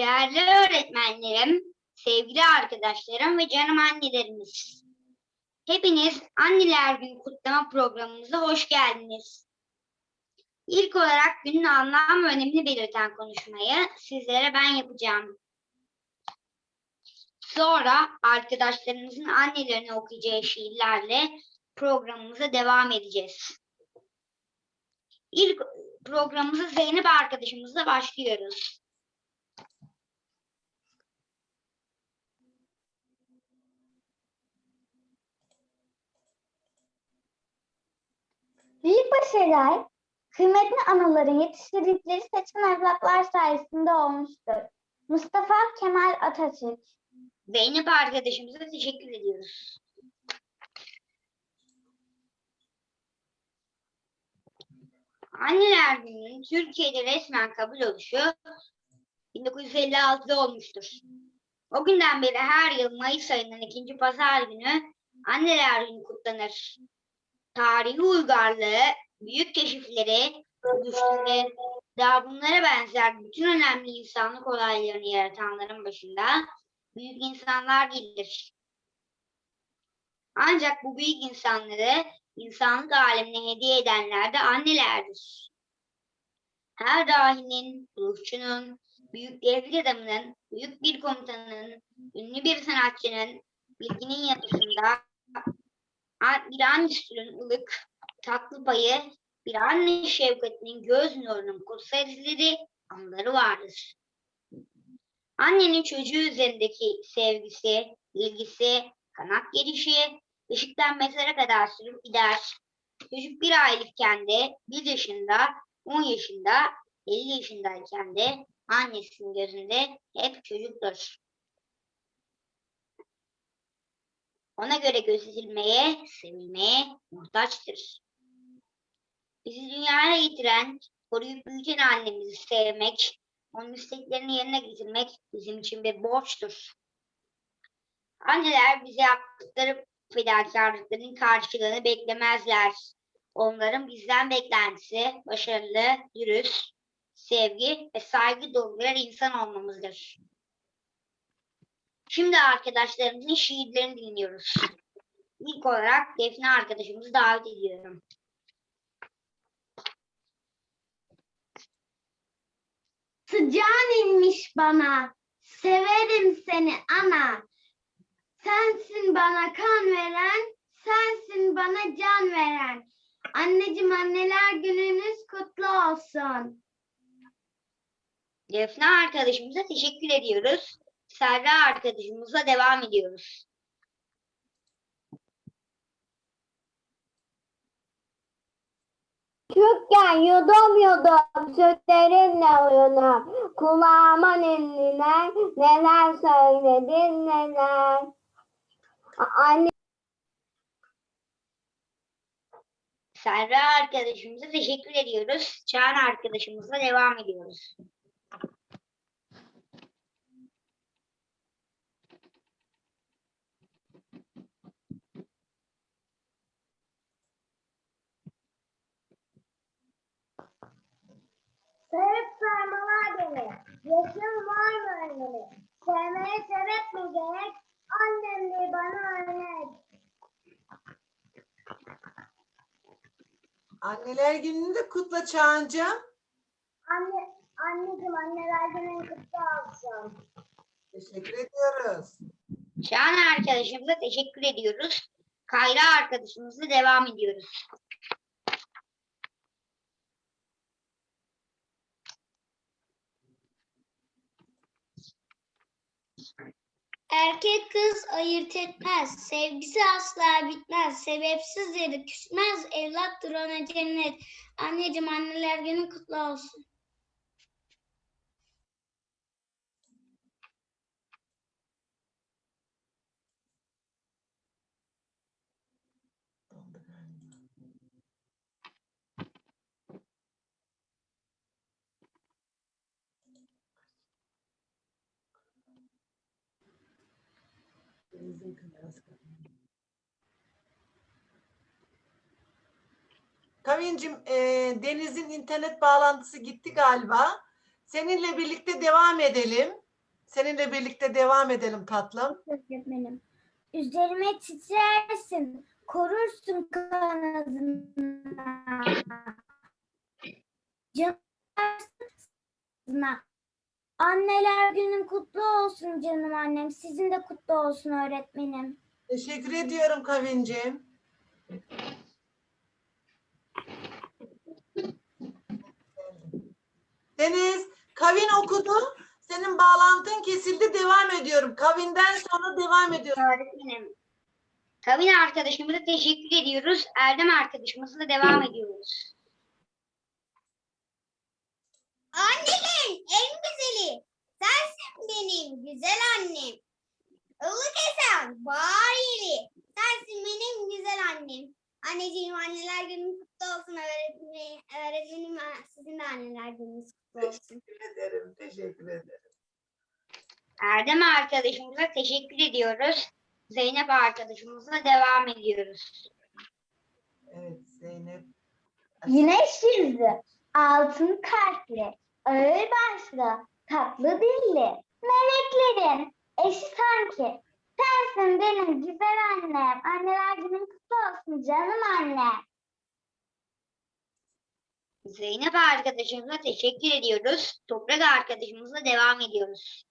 Değerli öğretmenlerim, sevgili arkadaşlarım ve canım annelerimiz. Hepiniz Anneler Günü kutlama programımıza hoş geldiniz. İlk olarak günün anlam ve önemini belirten konuşmayı sizlere ben yapacağım. Sonra arkadaşlarımızın annelerine okuyacağı şiirlerle programımıza devam edeceğiz. İlk programımıza Zeynep arkadaşımızla başlıyoruz. Büyük başarılar, kıymetli anaların yetiştirdikleri seçkin evlatlar sayesinde olmuştur. Mustafa Kemal Atatürk Zeynep arkadaşımıza teşekkür ediyoruz. Anneler Günü'nün Türkiye'de resmen kabul oluşu 1956'da olmuştur. O günden beri her yıl Mayıs ayının ikinci pazar günü Anneler Günü kutlanır. Tarihi uygarlığı, büyük keşifleri, buluşları, daha bunlara benzer bütün önemli insanlık olaylarını yaratanların başında büyük insanlar gelir. Ancak bu büyük insanları insanlık alemine hediye edenler de annelerdir. Her dahinin, ruhçunun, büyük devlet adamının, büyük bir komutanın, ünlü bir sanatçının, bilginin yanısında bir anne sütünün ılık, tatlı payı, bir anne şefkatinin göz nurunun kutsal izleri, anları vardır. Annenin çocuğu üzerindeki sevgisi, ilgisi, kanat gelişi, ışıktan mezara kadar sürüp gider. Çocuk bir aylıkken de, bir yaşında, on yaşında, elli yaşındayken de annesinin gözünde hep çocuktur. Ona göre gözetilmeye, sevilmeye muhtaçtır. Bizi dünyaya getiren, koruyup büyüten annemizi sevmek, onun isteklerini yerine getirmek bizim için bir borçtur. Anneler bize yaptıkları fedakarlıkların karşılığını beklemezler. Onların bizden beklentisi başarılı, dürüst, sevgi ve saygı dolu birer insan olmamızdır. Şimdi arkadaşlarımızın şiirlerini dinliyoruz. İlk olarak Defne arkadaşımızı davet ediyorum. Sıcağın inmiş bana, severim seni ana. Sensin bana kan veren, sensin bana can veren. Anneciğim anneler gününüz kutlu olsun. Defne arkadaşımıza teşekkür ediyoruz. Serra arkadaşımızla devam ediyoruz. Küçükken yudum yudum sütlerinle uyunur. Kulağıma ninniler, neler söyledin neler. Anne Serra arkadaşımıza teşekkür ediyoruz. Çağan arkadaşımızla devam ediyoruz. Sevip sarmalar beni. Yaşım var mı önemi? Sevmeye sebep mi gerek? Annem de bana örnek. Anneler gününü de kutla Çağan'cığım. Anne, anneciğim anneler günün kutlu olsun. Teşekkür ediyoruz. Çağan arkadaşımıza teşekkür ediyoruz. Kayra arkadaşımızla devam ediyoruz. Erkek kız ayırt etmez, sevgisi asla bitmez, sebepsiz yere küsmez, evlattır ona cennet. Anneciğim anneler günü kutlu olsun. Kavincim, e, Deniz'in internet bağlantısı gitti galiba. Seninle birlikte devam edelim. seninle birlikte devam edelim tatlım. Öğretmenim. Üzerime titrersin, korursun kanadını. Canım Anneler günün kutlu olsun canım annem. Sizin de kutlu olsun öğretmenim. Teşekkür ediyorum Kavincim. Deniz, Kavin okudu. Senin bağlantın kesildi. Devam ediyorum. Kavin'den sonra devam ediyorum. Öğretmenim. Kavin arkadaşımıza teşekkür ediyoruz. Erdem arkadaşımızla devam ediyoruz. Annelerin en güzeli. Sensin benim güzel annem. Ilık esen, bağır yeli. Sensin benim güzel annem. Anneciğim anneler günün kutlu olsun öğretmenim. Öğretmenim sizin de anneler gününüz kutlu olsun. Teşekkür ederim. Teşekkür ederim. Erdem arkadaşımıza teşekkür ediyoruz. Zeynep arkadaşımızla devam ediyoruz. Evet Zeynep. Güneş yüzü, altın kalpli, ağır başlı, tatlı dilli, meleklerin eşi sanki. Sensin benim güzel annem. Anneler günün kutlu olsun canım anne. Zeynep arkadaşımıza teşekkür ediyoruz. Toprak arkadaşımızla devam ediyoruz.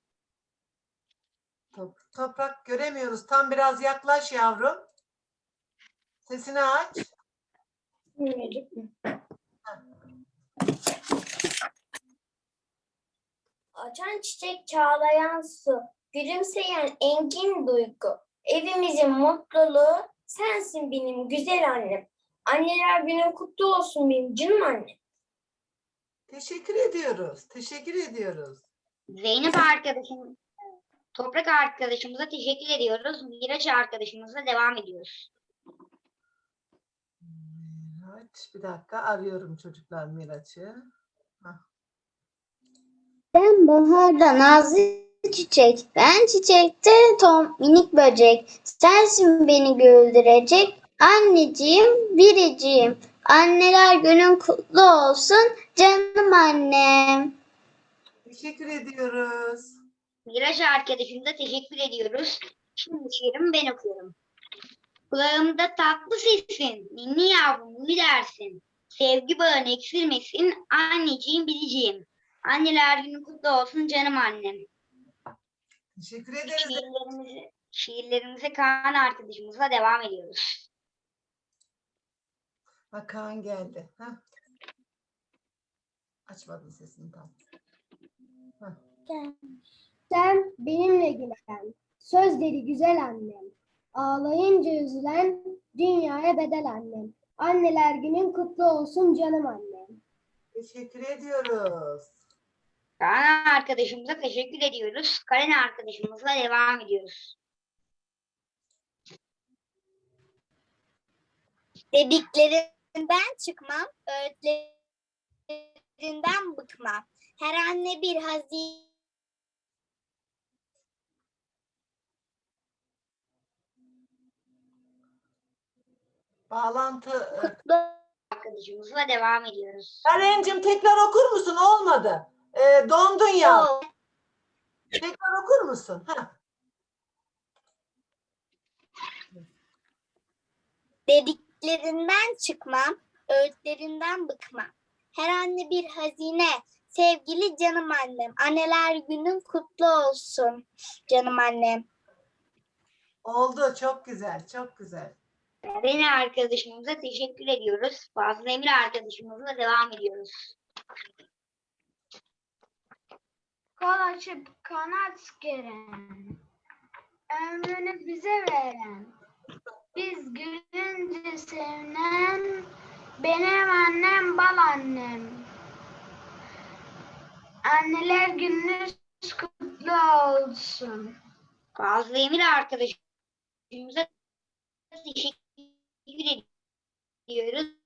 Top- toprak göremiyoruz. Tam biraz yaklaş yavrum. Sesini aç. Açan çiçek çağlayan su, gülümseyen engin duygu. Evimizin mutluluğu sensin benim güzel annem. Anneler günün kutlu olsun benim canım annem. Teşekkür ediyoruz. Teşekkür ediyoruz. Zeynep arkadaşım, Toprak arkadaşımıza teşekkür ediyoruz. Miraç arkadaşımızla devam ediyoruz. Evet, bir dakika arıyorum çocuklar Miraç'ı. Ben baharda nazlı çiçek, ben çiçekte tom minik böcek. Sensin beni güldürecek, anneciğim, biriciğim. Anneler günün kutlu olsun canım annem. Teşekkür ediyoruz. Miraç arkadaşımıza teşekkür ediyoruz. Şimdi şiirimi ben okuyorum. Kulağımda tatlı sesin, ninni yavrum uyu dersin. Sevgi bağın eksilmesin, anneciğim bileceğim. Anneler günü kutlu olsun canım annem. Teşekkür ederiz. Şiirlerimizi, şiirlerimize Kaan arkadaşımızla devam ediyoruz. Bak Kaan geldi. Heh. Açmadın sesini tam. Sen benimle gülen, sözleri güzel annem. Ağlayınca üzülen, dünyaya bedel annem. Anneler günün kutlu olsun canım annem. Teşekkür ediyoruz. Kaan arkadaşımıza teşekkür ediyoruz. Karen arkadaşımızla devam ediyoruz. Dediklerinden çıkmam, öğütlerinden bıkmam. Her anne bir hazine Bağlantı. e, Kutlu arkadaşımızla devam ediyoruz. Karencim tekrar okur musun? Olmadı. Ee, dondun ya. Tekrar okur musun? Heh. Dediklerinden çıkmam, öğütlerinden bıkmam. Her anne bir hazine, sevgili canım annem. Anneler günün kutlu olsun canım annem. Oldu. Çok güzel. Çok güzel. Karen arkadaşımıza teşekkür ediyoruz. Fazıl Emir arkadaşımızla devam ediyoruz. Kol açıp kanat geren, ömrünü bize veren, biz gülünce sevinen, benim annem bal annem. Anneler gününüz kutlu olsun. Fazıl Emir arkadaşımıza teşekkür ediyoruz.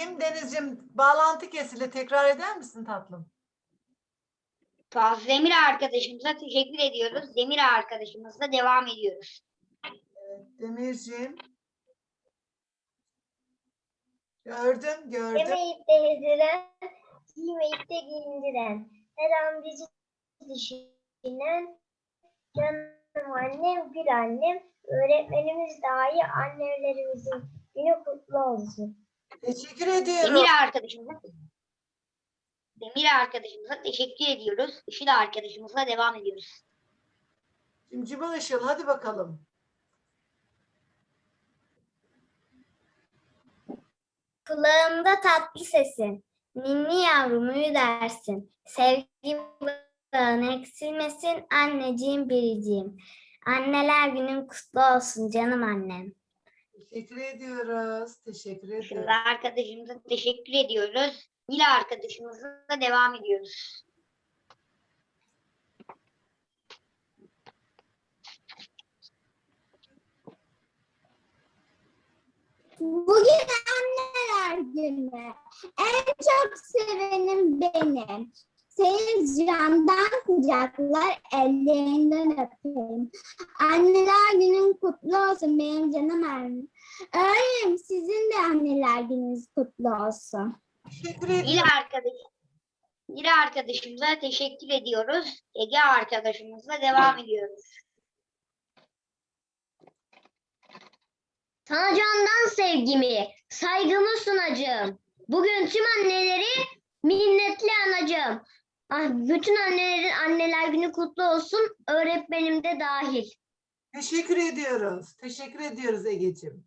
Kim Deniz'cim bağlantı kesildi. Tekrar eder misin tatlım? Fazıl Emir arkadaşımıza teşekkür ediyoruz. Demir arkadaşımızla devam ediyoruz. Demir'cim. Gördüm, gördüm. Yemeyip de yediren, giymeyip de giyindiren, her an bizi düşünen, canım annem, bir annem, öğretmenimiz dahi annelerimizin günü kutlu olsun. Teşekkür ediyorum. Demir arkadaşımıza Demir arkadaşımıza teşekkür ediyoruz. Işıl arkadaşımızla devam ediyoruz. Cimcime Işıl hadi bakalım. Kulağımda tatlı sesin, ninni yavrum uyu dersin. Sevgi bağın eksilmesin anneciğim biriciğim. Anneler günün kutlu olsun canım annem. Teşekkür ediyoruz. Teşekkür ediyoruz. Işıl arkadaşımıza teşekkür ediyoruz. Nil arkadaşımızla devam ediyoruz. Bugün anneler günü. En çok sevenim benim. Seni candan kucaklar, ellerinden öpeyim. Anneler günün kutlu olsun benim canım annem. Öğrenim sizin de anneler gününüz kutlu olsun. Teşekkür Nil ediyorum. arkadaş Nil arkadaşımıza teşekkür ediyoruz. Ege arkadaşımızla devam ediyoruz. Sana candan sevgimi, saygımı sunacağım. Bugün tüm anneleri minnetli anacağım. Ah, bütün annelerin anneler günü kutlu olsun, öğretmenim de dahil. Teşekkür ediyoruz. Teşekkür ediyoruz Egeciğim.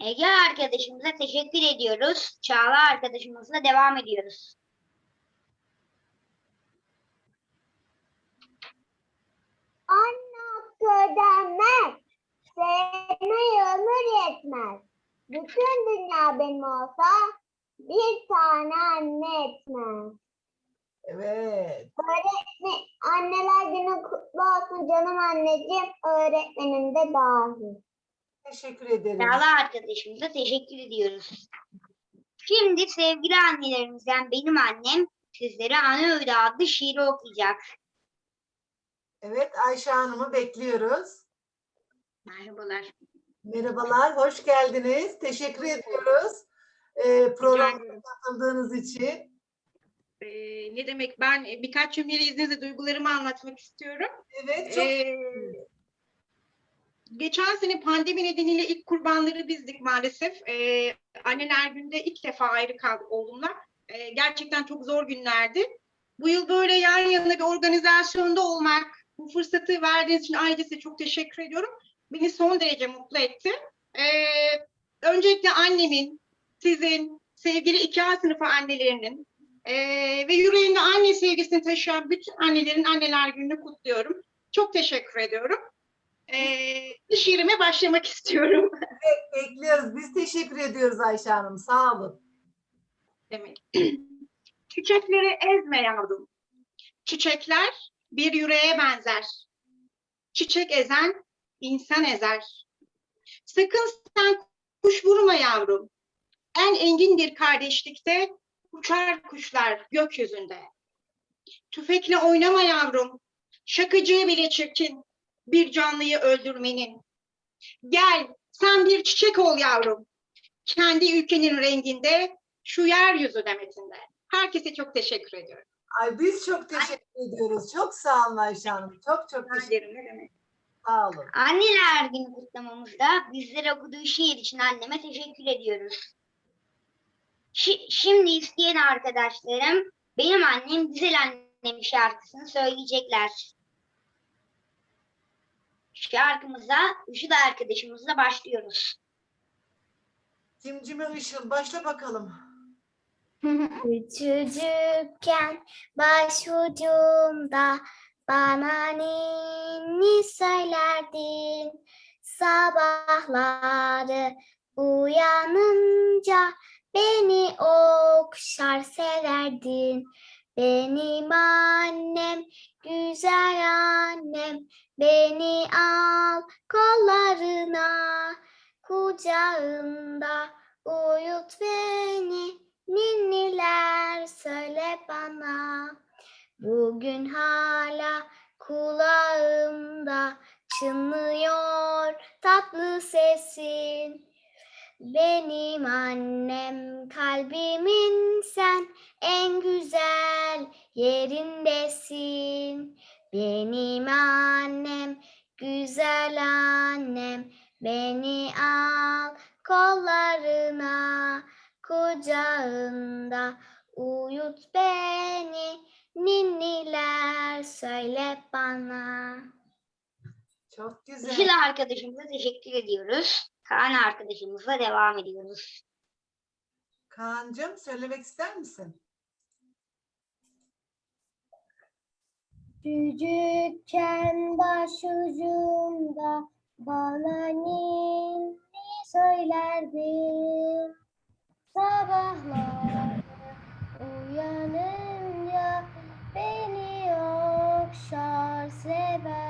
Ege arkadaşımıza teşekkür ediyoruz. Çağla arkadaşımızla devam ediyoruz. Anne ödenmez. Sevme ömür yetmez. Bütün dünya benim olsa bir tane anne etmez. Evet. Öğretmen, anneler günü kutlu olsun canım anneciğim. Öğretmenim de dahil. Teşekkür ederim. Çağla arkadaşımıza teşekkür ediyoruz. Şimdi sevgili annelerimizden benim annem sizlere Ana Öğüdü adlı şiiri okuyacak. Evet Ayşe Hanım'ı bekliyoruz. Merhabalar. Merhabalar, hoş geldiniz. Teşekkür ediyoruz. Ee, programa ederim. katıldığınız için. Ee, ne demek ben e, birkaç cümleyle izninizle duygularımı anlatmak istiyorum. Evet, çok Ee, geçen sene pandemi nedeniyle ilk kurbanları bizdik maalesef. Ee, anneler günde ilk defa ayrı kaldık oğlumla. Ee, gerçekten çok zor günlerdi. Bu yıl böyle yan yana bir organizasyonda olmak, bu fırsatı verdiğiniz için ayrıca size çok teşekkür ediyorum. Beni son derece mutlu etti. Ee, öncelikle annemin, sizin, sevgili iki A sınıfı annelerinin ee, ve yüreğinde anne sevgisini taşıyan bütün annelerin anneler gününü kutluyorum. Çok teşekkür ediyorum. Ee, şiirime başlamak istiyorum. bekliyoruz. Biz teşekkür ediyoruz Ayşe Hanım. Sağ olun. demek. Çiçekleri ezme yavrum. Çiçekler bir yüreğe benzer. Çiçek ezen insan ezer. Sakın sen kuş vurma yavrum. En engin bir kardeşlikte uçar kuşlar gökyüzünde. Tüfekle oynama yavrum. Şakacığı bile çirkin bir canlıyı öldürmenin. Gel sen bir çiçek ol yavrum. Kendi ülkenin renginde şu yeryüzü demetinde. Herkese çok teşekkür ediyorum. Ay biz çok teşekkür ediyoruz. Çok sağ olun Ayşe Hanım. Çok çok teşekkür demek. Sağ olun. Anneler günü kutlamamızda bizlere okuduğu şiir için anneme teşekkür ediyoruz. Şi- şimdi isteyen arkadaşlarım benim annem güzel annem şarkısını söyleyecekler. Şarkımıza Işıl arkadaşımızla başlıyoruz. Cimcime Işıl başla bakalım. Küçücükken başucumda bana ninni söylerdin. Sabahları uyanınca beni okşar severdin. Benim annem, güzel annem, beni al kollarına, kucağında uyut beni. Ninniler söyle bana Bugün hala kulağımda çınlıyor tatlı sesin Benim annem kalbimin sen en güzel yerindesin. Benim annem güzel annem beni al kollarına kucağında uyut beni ninniler söyle bana. Çok güzel. Işıl arkadaşımıza teşekkür ediyoruz. Kaan arkadaşımızla devam ediyoruz. Kaan'cığım söylemek ister misin? Küçükken başucumda bana ninni söylerdin. Sabahlar uyanınca beni okşar severdin.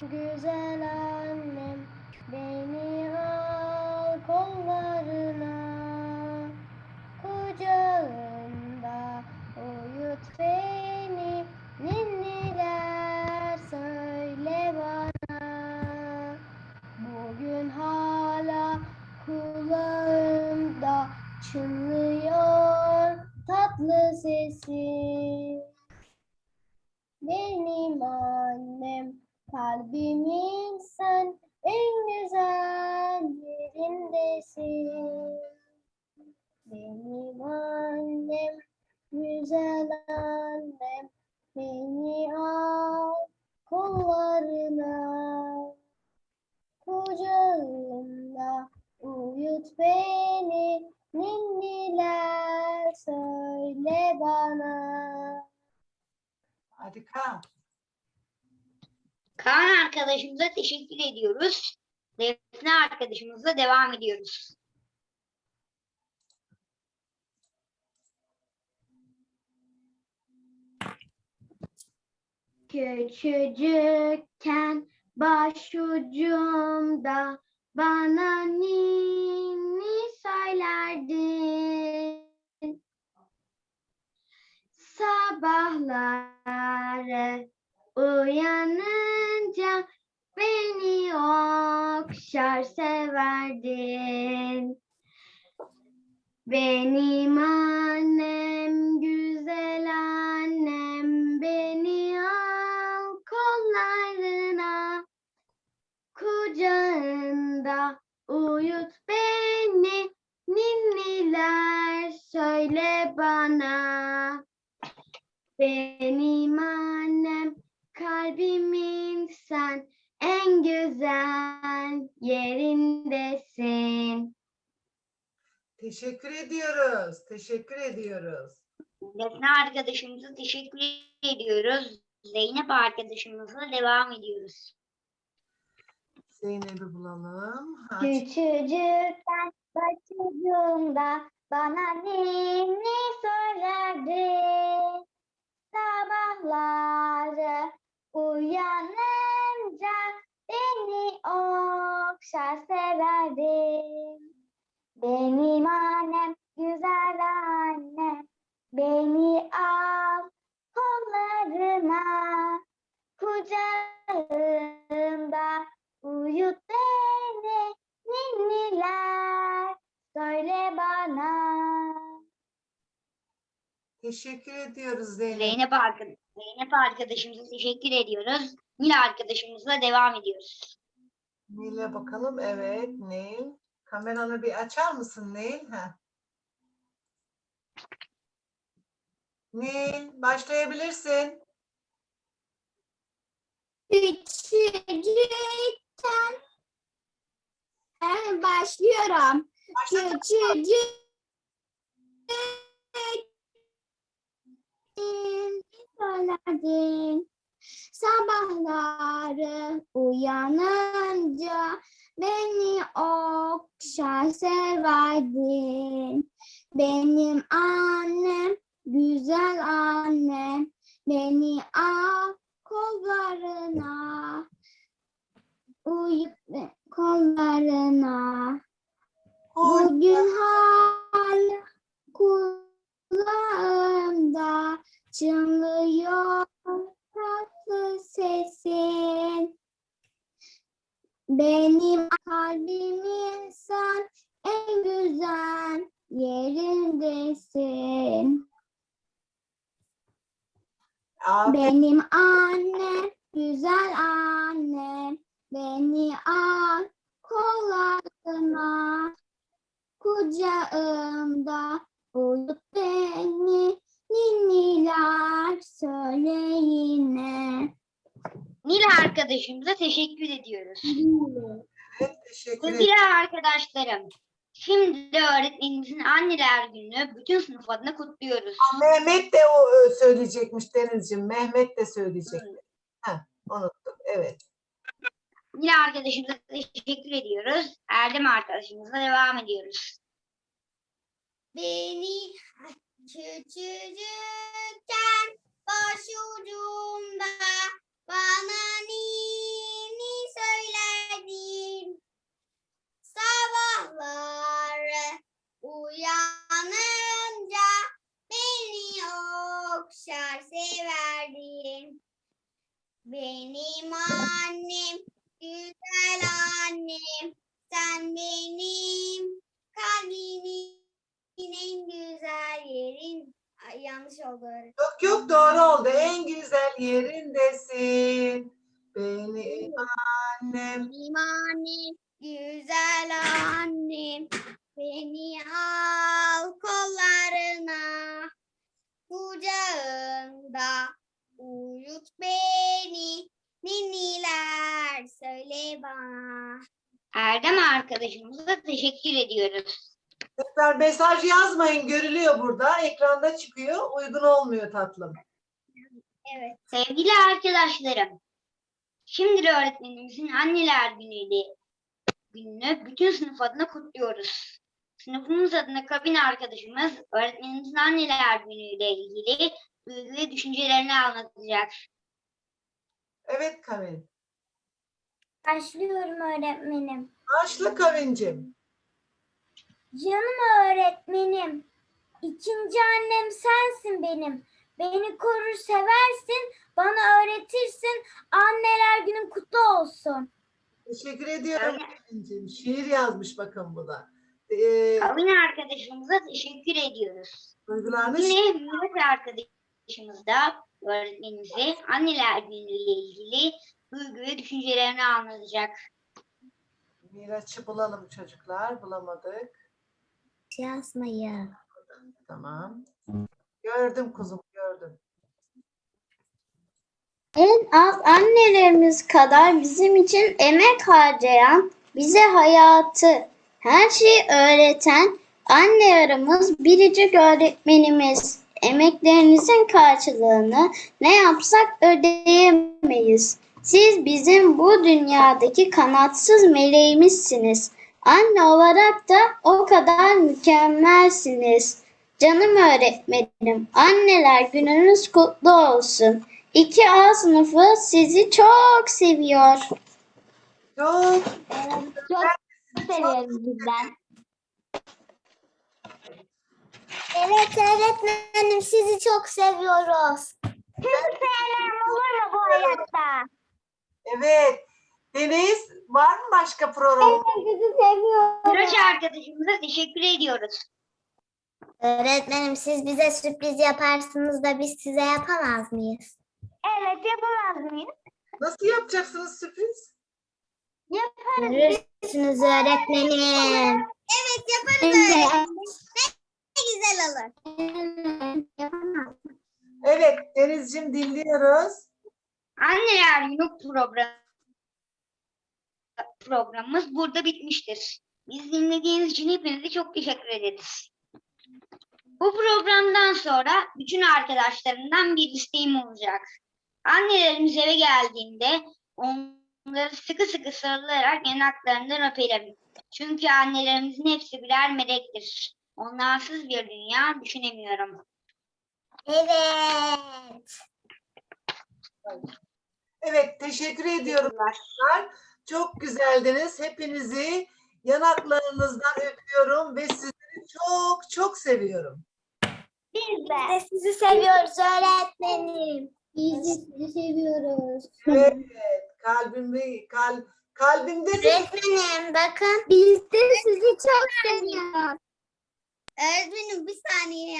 Güzel annem, beni al kollarına. Kucağında uyut beni, ninniler söyle bana. Bugün hala kulağımda çınlıyor tatlı sesi. Kalbimin sen en güzel yerindesin. Benim annem, güzel annem, beni al kollarına. Kucağında uyut beni, ninniler söyle bana. Harika. Kaan arkadaşımıza teşekkür ediyoruz. Defne arkadaşımızla devam ediyoruz. Küçücükken başucumda bana ninni söylerdin. Sabahları uyanınca beni okşar severdin. Benim annem, güzel annem, beni al kollarına, kucağında uyut beni, ninniler söyle bana. Benim annem, kalbimin sen, en güzel yerindesin. Teşekkür ediyoruz. Teşekkür ediyoruz. Defne arkadaşımıza teşekkür ediyoruz. Zeynep arkadaşımızla devam ediyoruz. Zeynep'i bulalım. Aç. Küçücükken başucumda bana ninni söylerdin. Sabahları uyanınca beni okşar severdin. Benim annem, güzel annem, beni al kollarına, kucağında uyut beni, ninniler söyle bana. Teşekkür ediyoruz Zeynep. Zeynep, arka- Zeynep arkadaşımıza teşekkür ediyoruz. Nil arkadaşımızla devam ediyoruz. Nil'e bakalım. Evet Nil. Kameranı bir açar mısın Nil? Heh. Nil başlayabilirsin. Küçücükken ben başlıyorum. Başla. Küçücük söylerdin. Sabahları uyanınca beni okşar severdin. Benim annem, güzel annem, beni al kollarına. Uyup kollarına. Bugün hala kulağımda çınlıyor tatlı sesin. Benim kalbimin sen en güzel yerindesin. Aferin. Benim annem, güzel annem, beni al kollarına, kucağımda uyut beni, ninniler söyle yine. Nil arkadaşımıza teşekkür ediyoruz. Evet, teşekkür ederim. Sevgili arkadaşlarım, şimdi de öğretmenimizin anneler günü bütün sınıf adına kutluyoruz. Mehmet de o e, söyleyecekmiş Denizciğim. Mehmet de söyleyecek. Heh, unuttum. Evet. Nil arkadaşımıza teşekkür ediyoruz. Erdem arkadaşımızla devam ediyoruz. Beni küçücükken başucumda bana ninni söylerdin. Sabahları uyanınca beni okşar severdin. Benim annem, güzel annem, sen benim kalbimin en güzel yerin. Ay, yanlış oldu. Yok yok doğru oldu. En güzel yerindesin. Benim annem. Benim annem, güzel annem, beni al kollarına, kucağında uyut beni, ninniler söyle bana. Erdem arkadaşımıza teşekkür ediyoruz. Tekrar mesaj yazmayın. Görülüyor burada. Ekranda çıkıyor. Uygun olmuyor tatlım. Evet. Sevgili arkadaşlarım, şimdi öğretmenimizin anneler günüyle gününü bütün sınıf adına kutluyoruz. Sınıfımız adına kabin arkadaşımız öğretmenimizin anneler günüyle ilgili duygu ve düşüncelerini anlatacak. Evet Kavin. Başlıyorum öğretmenim. Başla Kavincim. Canım öğretmenim, ikinci annem sensin benim. Beni korur seversin, bana öğretirsin. Anneler günün kutlu olsun. Teşekkür ediyorum Kavincim. Şiir yazmış bakın bu da. Ee, arkadaşımıza teşekkür ediyoruz. duygularını Yine Mehmet arkadaşımız da öğretmenimize anneler günüyle ilgili duygu ve düşüncelerini anlatacak. Miraç'ı bulalım çocuklar. Bulamadık. Yazmayı. Tamam. Gördüm kuzum gördüm. En az annelerimiz kadar bizim için emek harcayan, bize hayatı, her şeyi öğreten annelerimiz biricik öğretmenimiz. Emeklerinizin karşılığını ne yapsak ödeyemeyiz. Siz bizim bu dünyadaki kanatsız meleğimizsiniz. Anne olarak da o kadar mükemmelsiniz. Canım öğretmenim, anneler gününüz kutlu olsun. 2A sınıfı sizi çok seviyor. Çok Çok seviyoruz bizden. Evet öğretmenim sizi çok seviyoruz. Sevmem olur mu bu hayatta? evet. Deniz var mı başka program? Sizi seviyorum. Miraç arkadaşımıza teşekkür ediyoruz. Öğretmenim siz bize sürpriz yaparsınız da biz size yapamaz mıyız? Evet yapamaz mıyız? Nasıl yapacaksınız sürpriz? Görürsünüz öğretmenim. Evet yaparız öğretmenim. Ne güzel olur. Yapamaz. Evet Deniz'cim dinliyoruz. Anneler Günü program programımız burada bitmiştir. Biz dinlediğiniz için hepinize çok teşekkür ederiz. Bu programdan sonra bütün arkadaşlarımdan bir isteğim olacak. Annelerimiz eve geldiğinde onları sıkı sıkı sarılarak yanaklarından öpelim. Çünkü annelerimizin hepsi birer melektir. Onlarsız bir dünya düşünemiyorum. Evet. Evet teşekkür ediyorum çocuklar. Çok güzeldiniz. Hepinizi yanaklarınızdan öpüyorum ve sizleri çok çok seviyorum. Biz de sizi seviyoruz öğretmenim. Biz de sizi seviyoruz. Evet kalbimi kal, Kalbimde Öğretmenim bakın. Biz de sizi çok seviyoruz. Öğretmenim bir saniye